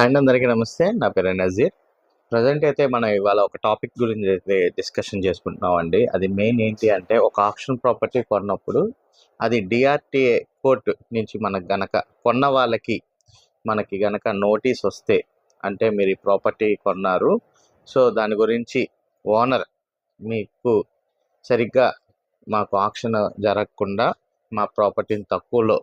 And అందరికీ నమస్తే నా పేరు నజీర్. ప్రజెంట్ అయితే మనం ఇవాళ ఒక టాపిక్ గురించి అయితే డిస్కషన్ చేసుకుంటున్నాం అండి అది మెయిన్ ఏంటి అంటే ఒక ఆప్షన్ ప్రాపర్టీ కొన్నప్పుడు అది డిఆర్టీఏ కోర్టు నుంచి మనకు గనక కొన్న వాళ్ళకి మనకి గనక నోటీస్ వస్తే అంటే మీరు ఈ ప్రాపర్టీ కొన్నారు సో దాని గురించి ఓనర్ మీకు సరిగ్గా మాకు ఆక్షన్ జరగకుండా మా ప్రాపర్టీని తక్కువలో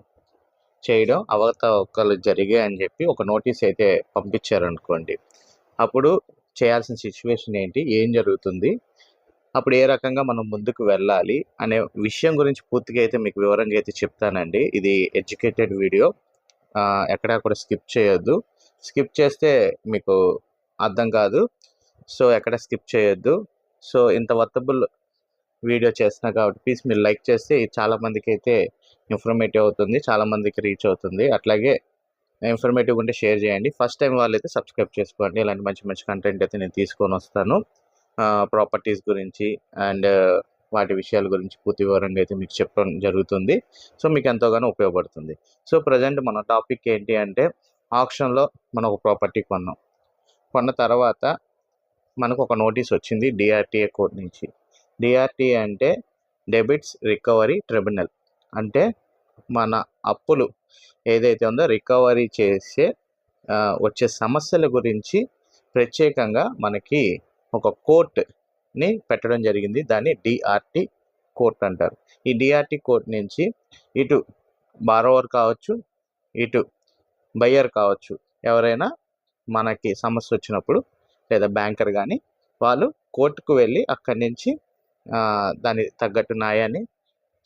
చేయడం అవకతవకలు జరిగాయి అని చెప్పి ఒక నోటీస్ అయితే పంపించారు అనుకోండి అప్పుడు చేయాల్సిన సిచ్యువేషన్ ఏంటి? ఏం జరుగుతుంది? అప్పుడు ఏ రకంగా మనం ముందుకు వెళ్ళాలి? అనే విషయం గురించి పూర్తిగా అయితే మీకు వివరంగా అయితే చెప్తానండి. ఇది ఎడ్యుకేటెడ్ వీడియో. ఎక్కడా కూడా స్కిప్ చేయొద్దు. స్కిప్ చేస్తే మీకు అర్థం కాదు. సో ఎక్కడ స్కిప్ చేయొద్దు. సో ఇంత వర్తబుల్ వీడియో చేస్తున్నా కాబట్టి ప్లీజ్ మీరు లైక్ చేస్తే చాలామందికి అయితే ఇన్ఫర్మేటివ్ అవుతుంది చాలామందికి రీచ్ అవుతుంది. అట్లాగే ఇన్ఫర్మేటివ్ ఉంటే షేర్ చేయండి. ఫస్ట్ టైం వాళ్ళు అయితే సబ్స్క్రైబ్ చేసుకోండి. ఇలాంటి మంచి మంచి కంటెంట్ అయితే నేను తీసుకొని వస్తాను. ప్రాపర్టీస్ గురించి అండ్ వాటి విషయాల గురించి పూర్తి వివరంగా అయితే మీకు చెప్పడం జరుగుతుంది. సో మీకు ఎంతోగానో ఉపయోగపడుతుంది. సో ప్రజెంట్ మన టాపిక్ ఏంటి అంటే ఆప్షన్లో మనం ఒక ప్రాపర్టీ కొన్నాం. కొన్న తర్వాత మనకు ఒక నోటీస్ వచ్చింది డిఆర్టీఏ కోర్ట్ నుంచి. డిఆర్టీ అంటే డెబిట్స్ రికవరీ ట్రిబ్యునల్. అంటే మన అప్పులు ఏదైతే ఉందో రికవరీ చేసే వచ్చే సమస్యల గురించి ప్రత్యేకంగా మనకి ఒక కోర్టుని పెట్టడం జరిగింది. దాన్ని డిఆర్టీ కోర్ట్ అంటారు. ఈ డిఆర్టీ కోర్ట్ నుంచి ఇటు బారోవర్ కావచ్చు ఇటు బయ్యర్ కావచ్చు ఎవరైనా మనకి సమస్య వచ్చినప్పుడు లేదా బ్యాంకర్ కానీ వాళ్ళు కోర్టుకు వెళ్ళి అక్కడి నుంచి దాని దానికి తగ్గట్టు న్యాయాన్ని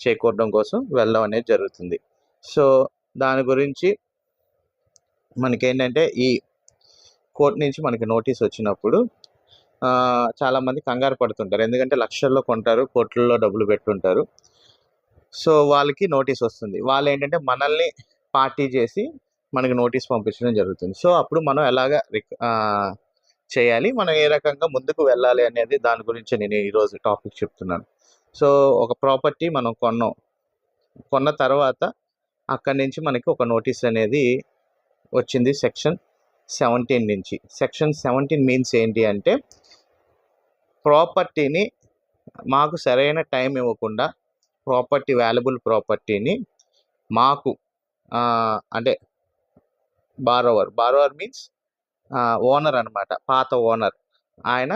చేకూరడం కోసం వెళ్ళడం అనేది జరుగుతుంది. సో దాని గురించి మనకేంటంటే ఈ కోర్టు నుంచి మనకి నోటీస్ వచ్చినప్పుడు చాలామంది కంగారు పడుతుంటారు. ఎందుకంటే లక్షల్లో కొంటారు కోట్లలో డబ్బులు పెట్టుంటారు. సో వాళ్ళకి నోటీస్ వస్తుంది. వాళ్ళు ఏంటంటే మనల్ని పార్టీ చేసి మనకి నోటీస్ పంపించడం జరుగుతుంది. సో అప్పుడు మనం ఎలాగ రిక్- చేయాలి. మనం ఏ రకంగా ముందుకు వెళ్ళాలి అనేది దాని గురించి నేను ఈరోజు టాపిక్ చెప్తున్నాను. సో ఒక ప్రాపర్టీ మనం కొన్నాం. కొన్న తర్వాత అక్కడి నుంచి మనకి ఒక నోటీస్ అనేది వచ్చింది సెక్షన్ సెవెంటీన్ నుంచి. సెక్షన్ సెవెంటీన్ మీన్స్ ఏంటి అంటే ప్రాపర్టీని మాకు సరైన టైం ఇవ్వకుండా ప్రాపర్టీ వాల్యుబుల్ ప్రాపర్టీని మాకు అంటే బారోవర్. బారోవర్ మీన్స్ ఓనర్ అనమాట పాత ఓనర్. ఆయన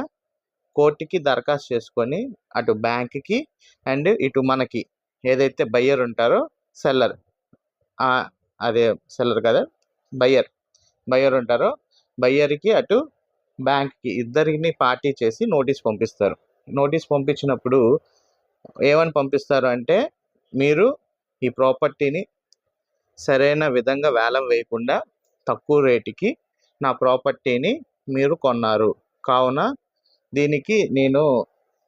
కోర్టుకి దరఖాస్తు చేసుకొని అటు బ్యాంక్కి అండ్ ఇటు మనకి ఏదైతే బయ్యర్ ఉంటారో సెల్లర్. అదే సెల్లర్ కదా బయ్యర్. బయ్యర్ ఉంటారో బయ్యర్కి అటు బ్యాంక్కి ఇద్దరిని పార్టీ చేసి నోటీస్ పంపిస్తారు. నోటీస్ పంపించినప్పుడు ఏమని పంపిస్తారు అంటే మీరు ఈ ప్రాపర్టీని సరైన విధంగా వేలం వేయకుండా తక్కువ రేటుకి నా ప్రాపర్టీని మీరు కొన్నారు. కావున దీనికి నేను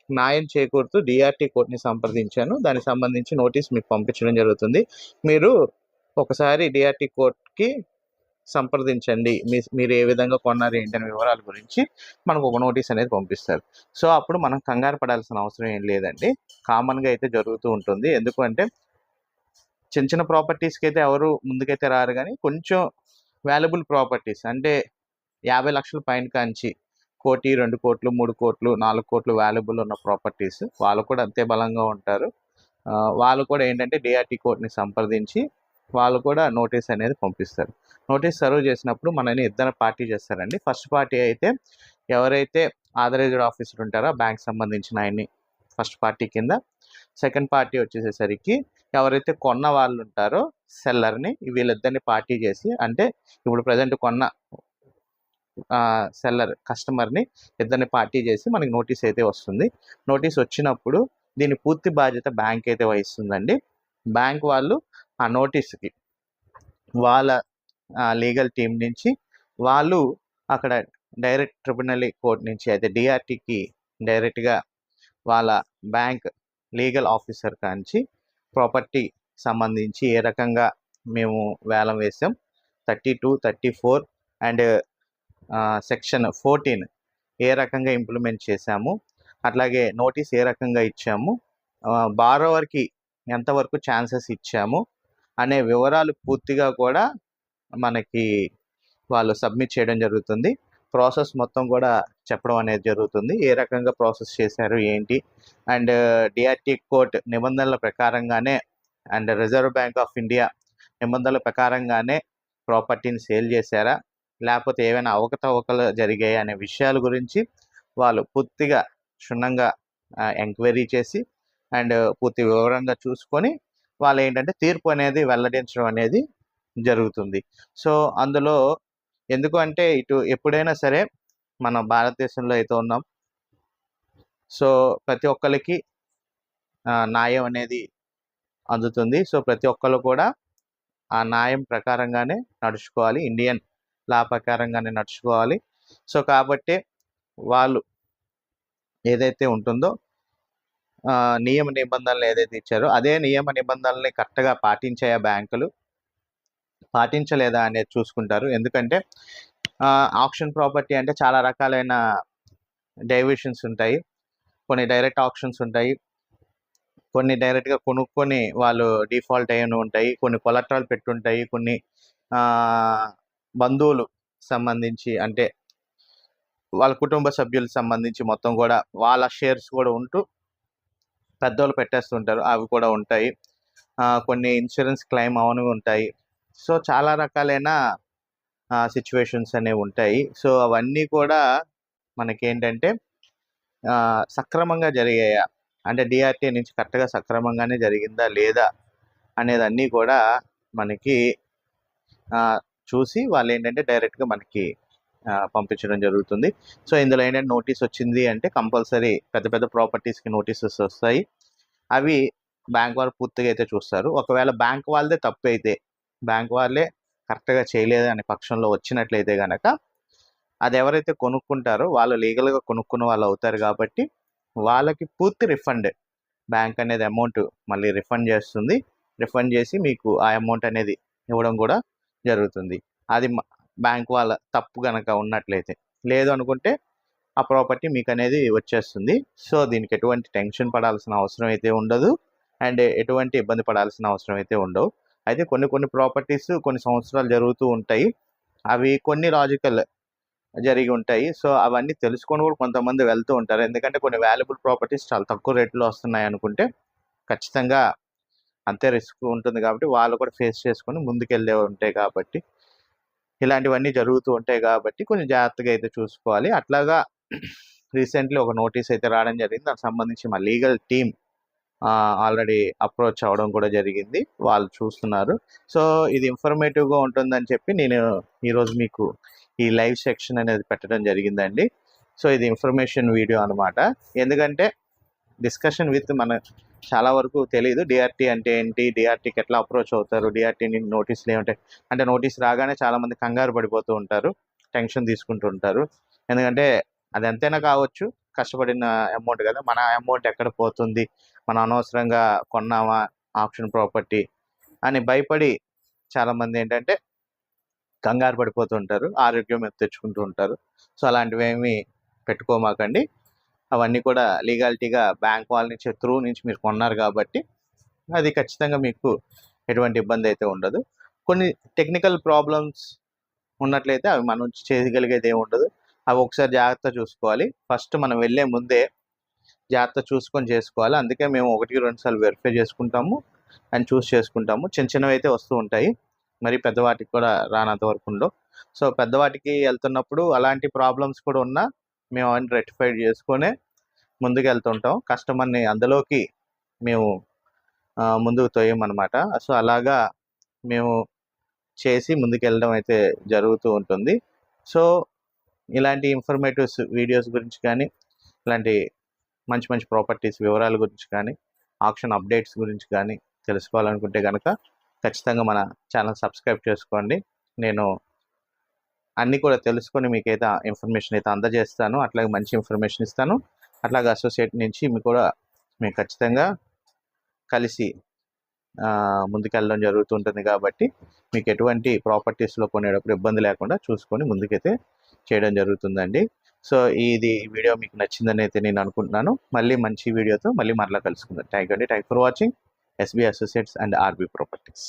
న్యాయం చేకూరుతూ డిఆర్టీ కోర్టుని సంప్రదించాను. దానికి సంబంధించి నోటీస్ మీకు పంపించడం జరుగుతుంది. మీరు ఒకసారి డిఆర్టీ కోర్ట్కి సంప్రదించండి. మీ మీరు ఏ విధంగా కొన్నారు ఏంటనే వివరాల గురించి మనకు ఒక నోటీస్ అనేది పంపిస్తారు. సో అప్పుడు మనం కంగారు పడాల్సిన అవసరం ఏం లేదండి. కామన్గా అయితే జరుగుతూ ఉంటుంది. ఎందుకంటే చిన్న చిన్న ప్రాపర్టీస్కి అయితే ఎవరు ముందుకైతే రారు కానీ కొంచెం వాల్యుబుల్ ప్రాపర్టీస్. అంటే యాభై లక్షల పైన కాంచి కోటి రెండు కోట్లు మూడు కోట్లు నాలుగు కోట్లు వాల్యుబుల్ ఉన్న ప్రాపర్టీస్. వాళ్ళు కూడా అంతే బలంగా ఉంటారు. వాళ్ళు కూడా ఏంటంటే డిఆర్టీ కోర్ట్ని సంప్రదించి వాళ్ళు కూడా నోటీస్ అనేది పంపిస్తారు. నోటీస్ సర్వ్ చేసినప్పుడు మనని ఇద్దరు పార్టీ చేస్తారండి. ఫస్ట్ పార్టీ అయితే ఎవరైతే ఆథరైజ్డ్ ఆఫీసర్ ఉంటారో బ్యాంక్ సంబంధించిన ఆయన్ని ఫస్ట్ పార్టీ కింద. సెకండ్ పార్టీ వచ్చేసేసరికి ఎవరైతే కొన్న వాళ్ళు ఉంటారో సెల్లర్ని వీళ్ళిద్దరిని పార్టీ చేసి అంటే ఇప్పుడు ప్రజెంట్ కొన్న సెల్లర్ కస్టమర్ని ఇద్దరిని పార్టీ చేసి మనకి నోటీస్ అయితే వస్తుంది. నోటీస్ వచ్చినప్పుడు దీని పూర్తి బాధ్యత బ్యాంక్ అయితే వహిస్తుందండి. బ్యాంక్ వాళ్ళు ఆ నోటీస్కి వాళ్ళ లీగల్ టీం నుంచి వాళ్ళు అక్కడ డైరెక్ట్ ట్రిబ్యునల్ కోర్ట్ నుంచి అయితే డిఆర్టీకి డైరెక్ట్గా వాళ్ళ బ్యాంక్ లీగల్ ఆఫీసర్ కాంచి ప్రాపర్టీ సంబంధించి ఏ రకంగా మేము వేలం వేసాం. Thirty two thirty four and section fourteen ఏ రకంగా ఇంప్లిమెంట్ చేశాము. అట్లాగే నోటీస్ ఏ రకంగా ఇచ్చాము. బారోవర్కి ఎంతవరకు ఛాన్సెస్ ఇచ్చాము అనే వివరాలు పూర్తిగా కూడా మనకి వాళ్ళు సబ్మిట్ చేయడం జరుగుతుంది. ప్రాసెస్ మొత్తం కూడా చెప్పడం అనేది జరుగుతుంది. ఏ రకంగా ప్రాసెస్ చేశారు ఏంటి? అండ్ డిఆర్టీ కోర్ట్ నిబంధనల ప్రకారంగానే and Reserve Bank of India నిబంధనల ప్రకారంగానే ప్రాపర్టీని సేల్ చేశారా? లేకపోతే ఏమైనా అవకతవకలు జరిగాయి అనే విషయాల గురించి వాళ్ళు పూర్తిగా క్షుణ్ణంగా ఎంక్వైరీ చేసి అండ్ పూర్తి వివరంగా చూసుకొని వాళ్ళు ఏంటంటే తీర్పు అనేది వెల్లడించడం అనేది జరుగుతుంది. సో అందులో ఎందుకు అంటే ఇటు ఎప్పుడైనా సరే మనం భారతదేశంలో అయితే ఉన్నాం. సో ప్రతి ఒక్కరికి న్యాయం అనేది అందుతుంది. సో ప్రతి ఒక్కరు కూడా ఆ న్యాయం ప్రకారంగానే నడుచుకోవాలి. ఇండియన్ లా ప్రకారంగానే నడుచుకోవాలి. సో కాబట్టి వాళ్ళు ఏదైతే ఉంటుందో నియమ నిబంధనలు ఏదైతే ఇచ్చారో అదే నియమ నిబంధనల్ని కరెక్ట్గా పాటించాయా బ్యాంకులు. పాటించలేదా అనేది చూసుకుంటారు. ఎందుకంటే ఆప్షన్ ప్రాపర్టీ అంటే చాలా రకాలైన డైవిషన్స్ ఉంటాయి. కొన్ని డైరెక్ట్ ఆప్షన్స్ ఉంటాయి. కొన్ని డైరెక్ట్గా కొనుక్కొని వాళ్ళు డిఫాల్ట్ అయ్యి ఉంటాయి. కొన్ని కొలట్రాలు పెట్టుంటాయి. కొన్ని బంధువులు సంబంధించి అంటే వాళ్ళ కుటుంబ సభ్యులకు సంబంధించి మొత్తం కూడా వాళ్ళ షేర్స్ కూడా ఉంటూ పెద్దోళ్ళు పెట్టేస్తుంటారు. అవి కూడా ఉంటాయి. కొన్ని ఇన్సూరెన్స్ క్లెయిమ్ అవన్నీ ఉంటాయి. సో చాలా రకాలైన సిచ్యువేషన్స్ అనేవి ఉంటాయి. సో అవన్నీ కూడా మనకేంటంటే సక్రమంగా జరిగాయా? అంటే డిఆర్టీ నుంచి కరెక్ట్గా సక్రమంగానే జరిగిందా? లేదా? అనేది అన్నీ కూడా మనకి చూసి వాళ్ళు ఏంటంటే డైరెక్ట్గా మనకి పంపించడం జరుగుతుంది. సో ఇందులో ఏంటంటే నోటీస్ వచ్చింది అంటే కంపల్సరీ పెద్ద పెద్ద ప్రాపర్టీస్కి నోటీసెస్ వస్తాయి. అవి బ్యాంక్ వాళ్ళు పూర్తిగా అయితే చూస్తారు. ఒకవేళ బ్యాంక్ వాళ్ళదే తప్పు అయితే బ్యాంక్ వాళ్ళే కరెక్ట్గా చేయలేదు అనే పక్షంలో వచ్చినట్లయితే కనుక అది ఎవరైతే కొనుక్కుంటారో వాళ్ళు లీగల్గా కొనుక్కున్న వాళ్ళు అవుతారు కాబట్టి వాళ్ళకి పూర్తి రిఫండ్ బ్యాంక్ అనేది అమౌంట్ మళ్ళీ రిఫండ్ చేస్తుంది. రిఫండ్ చేసి మీకు ఆ అమౌంట్ అనేది ఇవ్వడం కూడా జరుగుతుంది. అది బ్యాంక్ వాళ్ళ తప్పు కనుక ఉన్నట్లయితే లేదు అనుకుంటే ఆ ప్రాపర్టీ మీకు అనేది వచ్చేస్తుంది. సో దీనికి ఎటువంటి టెన్షన్ పడాల్సిన అవసరం అయితే ఉండదు. అండ్ ఎటువంటి ఇబ్బంది పడాల్సిన అవసరం అయితే ఉండవు. అయితే కొన్ని కొన్ని ప్రాపర్టీస్ కొన్ని సంవత్సరాలు జరుగుతూ ఉంటాయి. అవి కొన్ని లాజికల్ జరిగి ఉంటాయి. సో అవన్నీ తెలుసుకొని కూడా కొంతమంది వెళ్తూ ఉంటారు. ఎందుకంటే కొన్ని వాల్యుబుల్ ప్రాపర్టీస్ చాలా తక్కువ రేట్లో వస్తున్నాయి అనుకుంటే ఖచ్చితంగా అంతే రిస్క్ ఉంటుంది కాబట్టి వాళ్ళు కూడా ఫేస్ చేసుకొని ముందుకెళ్ళే ఉంటాయి కాబట్టి ఇలాంటివన్నీ జరుగుతూ ఉంటాయి కాబట్టి కొంచెం జాగ్రత్తగా అయితే చూసుకోవాలి. అట్లాగా రీసెంట్లీ ఒక నోటీస్ అయితే రావడం జరిగింది. దానికి సంబంధించి మా లీగల్ టీమ్ ఆల్రెడీ అప్రోచ్ అవ్వడం కూడా జరిగింది. వాళ్ళు చూస్తున్నారు. సో ఇది ఇన్ఫర్మేటివ్గా ఉంటుందని చెప్పి నేను ఈరోజు మీకు ఈ లైవ్ సెక్షన్ అనేది పెట్టడం జరిగిందండి. సో ఇది ఇన్ఫర్మేషన్ వీడియో అనమాట ఎందుకంటే డిస్కషన్ విత్ మన చాలా వరకు తెలియదు డిఆర్టీ అంటే ఏంటి? డిఆర్టీకి ఎట్లా అప్రోచ్ అవుతారు? డిఆర్టీని నోటీసులు ఏమంటాయి అంటే నోటీస్ రాగానే చాలామంది కంగారు పడిపోతూ ఉంటారు. టెన్షన్ తీసుకుంటూ ఉంటారు. ఎందుకంటే అది ఎంతైనా కావచ్చు. కష్టపడిన అమౌంట్ కదా. మన అమౌంట్ ఎక్కడ పోతుంది? మనం అనవసరంగా కొన్నామా ఆప్షన్ ప్రాపర్టీ అని భయపడి చాలామంది ఏంటంటే కంగారు పడిపోతుంటారు ఆరోగ్యం తెచ్చుకుంటూ ఉంటారు. సో అలాంటివి ఏమి పెట్టుకోమాకండి. అవన్నీ కూడా లీగాలిటీగా బ్యాంక్ వాళ్ళ నుంచి త్రూ నుంచి మీరు కొన్నారు కాబట్టి అది ఖచ్చితంగా మీకు ఎటువంటి ఇబ్బంది అయితే ఉండదు. కొన్ని టెక్నికల్ ప్రాబ్లమ్స్ ఉన్నట్లయితే అవి మనం చేయగలిగేది ఏమి ఉండదు. అవి ఒకసారి జాగ్రత్త చూసుకోవాలి. ఫస్ట్ మనం వెళ్ళే ముందే జాగ్రత్త చూసుకొని చేసుకోవాలి. అందుకే మేము ఒకటికి రెండు సార్లు వెరిఫై చేసుకుంటాము అండ్ చూస్ చేసుకుంటాము. చిన్న చిన్నవి అయితే వస్తూ ఉంటాయి. మరి పెద్దవాటికి కూడా రానంత వరకు ఉండవు. సో పెద్దవాటికి వెళ్తున్నప్పుడు అలాంటి ప్రాబ్లమ్స్ కూడా ఉన్నా మేము అవన్నీ రెక్టిఫై చేసుకొని ముందుకు వెళ్తుంటాం. కస్టమర్ని అందులోకి మేము ముందుకు తోయమన్నమాట. సో అలాగా మేము చేసి ముందుకు వెళ్ళడం అయితే జరుగుతూ ఉంటుంది. సో ఇలాంటి ఇన్ఫర్మేటివ్స్ వీడియోస్ గురించి కానీ ఇలాంటి మంచి మంచి ప్రాపర్టీస్ వివరాల గురించి కానీ ఆప్షన్ అప్డేట్స్ గురించి కానీ తెలుసుకోవాలనుకుంటే కనుక ఖచ్చితంగా మన ఛానల్ సబ్స్క్రైబ్ చేసుకోండి. నేను అన్నీ కూడా తెలుసుకొని మీకు అయితే ఇన్ఫర్మేషన్ అయితే అందజేస్తాను. అట్లాగే మంచి ఇన్ఫర్మేషన్ ఇస్తాను. అట్లాగే అసోసియేట్ నుంచి మీకు కూడా మేము ఖచ్చితంగా కలిసి ముందుకెళ్ళడం జరుగుతుంటుంది కాబట్టి మీకు ఎటువంటి ప్రాపర్టీస్లో కొనేటప్పుడు ఇబ్బంది లేకుండా చూసుకొని ముందుకైతే చేయడం జరుగుతుందండి. సో ఇది వీడియో మీకు నచ్చిందని అయితే నేను అనుకుంటున్నాను. మళ్ళీ మంచి వీడియోతో మళ్ళీ మరలా కలుసుకుందాం. థ్యాంక్ యూ అండి. Thank for watching. SB associates and RB properties.